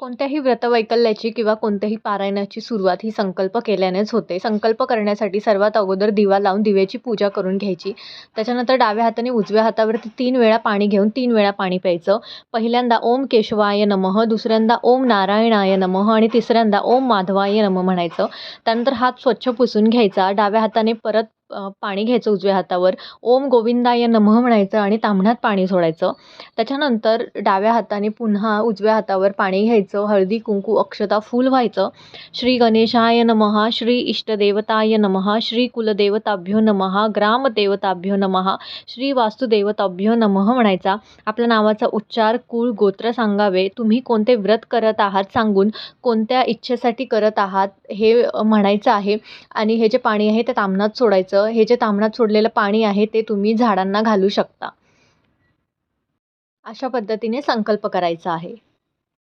कोणत्याही व्रतवैकल्याची किंवा कोणत्याही पारायणाची सुरुवात ही संकल्प केल्यानेच होते. संकल्प करण्यासाठी सर्वात अगोदर दिवा लावून दिव्याची पूजा करून घ्यायची. त्याच्यानंतर डाव्या हाताने उजव्या हातावरती तीन वेळा पाणी घेऊन तीन वेळा पाणी प्यायचं. पहिल्यांदा ओम केशवाय नमः दुसऱ्यांदा ओम नारायणाय नमः आणि तिसऱ्यांदा ओम माधवाय नमः म्हणायचं. त्यानंतर हात स्वच्छ पुसून घ्यायचा. डाव्या हाताने परत पाणी घ्यायचं उजव्या हातावर. ओम गोविंदाय नमः म्हणायचं आणि ताम्हण्यात पाणी सोडायचं. त्याच्यानंतर डाव्या हाताने पुन्हा उजव्या हातावर पाणी घ्यायचं. हळदी कुंकू अक्षता फूल व्हायचं. श्री गणेशाय नमः श्री इष्टदेवताय नमः श्री कुलदेवताभ्यो नमः ग्रामदेवताभ्यो नमः श्री वास्तुदेवताभ्यो नमः म्हणायचा. आपल्या नावाचा उच्चार कुळ गोत्र सांगावे. तुम्ही कोणते व्रत करत आहात सांगून कोणत्या इच्छेसाठी करत आहात हे म्हणायचं आहे. आणि हे जे पाणी आहे ते ताम्हणात सोडायचं. हे जे तांबणात सोडलेलं पाणी आहे ते तुम्ही झाडांना घालू शकता. अशा पद्धतीने संकल्प करायचा आहे.